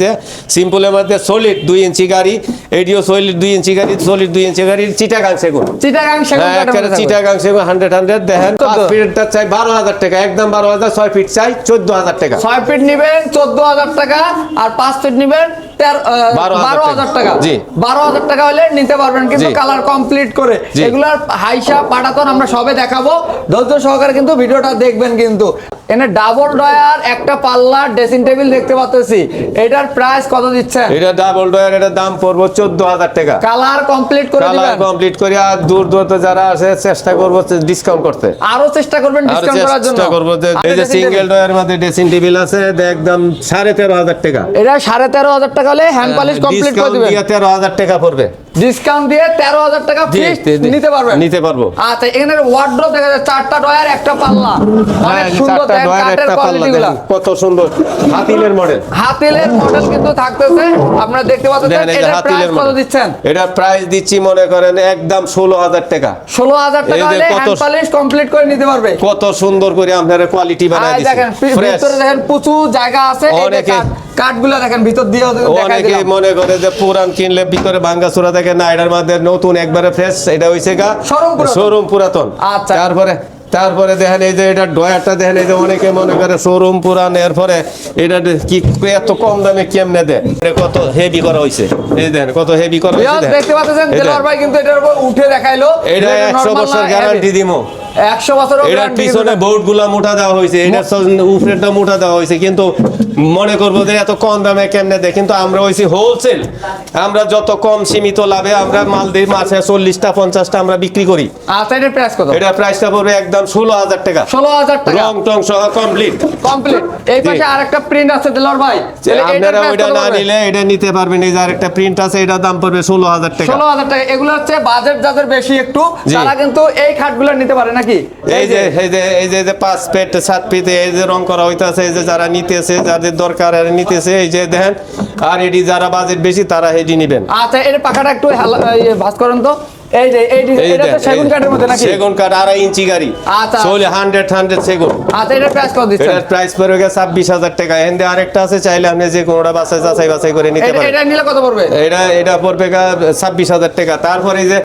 যে সিম্পলের মধ্যে সলিড দুই ইঞ্চি গাড়ি এডিও সলিড দুই ইঞ্চি গাড়ি সলিড দুই ইঞ্চি গাড়ি চিটাগাং সেগুন। চিটাগাং সেগুন হ্যাঁ, একেবারে চিটাগাং সেগুন হান্ড্রেড হান্ড্রেড দেখেন পাঁচ ফিটটা চাই বারো হাজার টাকা একদম বারো হাজার ছয় ফিট চাই চোদ্দ হাজার টাকা। ছয় ফিট নিবেন চোদ্দ হাজার টাকা আর পাঁচ ফিট নিবেন বারো হাজার টাকা। জি। বারো হাজার টাকা হলে নিতে পারবেন কিন্তু কালার কমপ্লিট করে। এগুলার হাইসা পাটাতন আমরা সবে দেখাবো। ধৈর্য সহকারে কিন্তু ভিডিওটা দেখবেন কিন্তু। এখানে ডাবল ডয়ার একটা পাল্লা ড্রেসিং টেবিল দেখতে পাচ্ছি এটার প্রাইস কত দিচ্ছেন এটা ডাবল ডয়ার এটার দাম পড়ব চোদ্দ হাজার টাকা। কালার কমপ্লিট করে কালার কমপ্লিট করে আর দূর দূরতে যারা আছে চেষ্টা করব ডিসকাউন্ট করতে। আরও চেষ্টা করবেন ডিসকাউন্ট করার জন্য? চেষ্টা করব যে এই যে সিঙ্গেল ডয়ার মধ্যে ড্রেসিং টেবিল আছে একদম সাড়ে তেরো হাজার টাকা। এটা সাড়ে তেরো হাজার টাকা হলে হ্যান্ড পলিশ কমপ্লিট করে দিবেন। দিয়ে তেরো হাজার টাকা পড়বে। ডিসকাউন্ট দিয়ে তেরো হাজার টাকা। নিতে পারবেন। নিতে পারব। আচ্ছা এখানে ওয়ার্ড্রপ দেখা যাচ্ছে চারটা ডয়ার একটা পাল্লা। অনেক হ্যাঁ, সুন্দর কত সুন্দর। হাতিলের মডেল হাতিলের মডেল কিন্তু থাকতেছে। আপনারা দেখতে পাচ্ছেন প্রাইস কত মডেল দিচ্ছেন? এটা প্রাইস দিচ্ছি মনে করেন একদম ষোলো হাজার টাকা। ষোলো হাজার টাকা হলে হ্যান্ড পলিশ কমপ্লিট করে নিতে পারবে। কত সুন্দর করে আপনারা কোয়ালিটি বানায় আর দেখেন ভিতরে দেখেন প্রচুর জায়গা আছে। অনেকে- কাঠগুলা দেখেন ভিতর দিয়ে অনেকে মনে করে যে পুরান কিনলে ভিতরে ভাঙ্গা চূড়া থাকে না এটার মধ্যে নতুন একবারে ফ্রেশ এটা হইছে গা শোরুম পুরাতন। আচ্ছা। তারপরে তারপরে দেখেন এই যে এটা ডয়ারটা দেখেন এই যে অনেকে মনে করে শোরুম পুরান এরপরে এটা কি এত কম দামে কেমনে দেয়? কত হেভি করা হইছে? এই দেখেন কত হেভি করা হইছে দেখতে পাচ্ছেন দেখেন। ভাই কিন্তু এটার উপর উঠে দেখাইলো। এটা একশো বছর গ্যারান্টি দিমো। একশো বছর এটার পিছনে মোটা দেওয়া হয়েছে এটার উপরেটা মোটা দেওয়া হয়েছে কিন্তু মনে করব যে এত কম দামে কেমনে দেয়? কিন্তু আমরা হয়েছি হোলসেল আমরা যত কম সীমিত লাভে আমরা মাল দিই মাসে চল্লিশটা পঞ্চাশটা আমরা বিক্রি করি। আচ্ছা এটার প্রাইস কত? এটা প্রাইসটা পড়বে একদম ষোলো হাজার টাকা। ষোলো হাজার টাকা? রং টং সহ কমপ্লিট কমপ্লিট এই পাশে আরেকটা প্রিন্ট আছে দেলোয়ার ভাই। আপনারা ওইটা না নিলে এটা নিতে পারবেন এই যে আরেকটা প্রিন্ট আছে এটার দাম পড়বে ষোলো হাজার টাকা। ষোলো হাজার টাকা। এগুলো হচ্ছে বাজেট যাদের বেশি একটু। তারা কিন্তু এই খাটগুলো নিতে পারে নাকি? এই যে এই যে এই যে যে পাঁচ পেট সাত পিতে এই যে রং করা হইতাছে এই যে যারা নিতেছে যাদের দরকার আর নিতেছে এই যে দেখেন আর এটি যারা বাজেট বেশি তারা এটি নিবেন। আচ্ছা এর পাখাটা একটু ইয়ে করেন তো। এই যে এই এটা তো সেগুন কাঠের মধ্যে নাকি? সেগুন কাঠ আড়াই ইঞ্চি গাড়ি। আচ্ছা। চলে হান্ড্রেড হান্ড্রেড সেগুন। আচ্ছা প্রাইস কত দিচ্ছেন? এটার প্রাইস পড়বে গিয়ে ছাব্বিশ হাজার টাকা। এখান আরেকটা আছে চাইলে আপনি যে কোনোটা বাছাই যাচাই বাছাই করে নিতে এটা- পারেন। এটা নিলে কত পড়বে? এটা এটা পড়বে ছাব্বিশ হাজার টাকা। তারপরে এই যে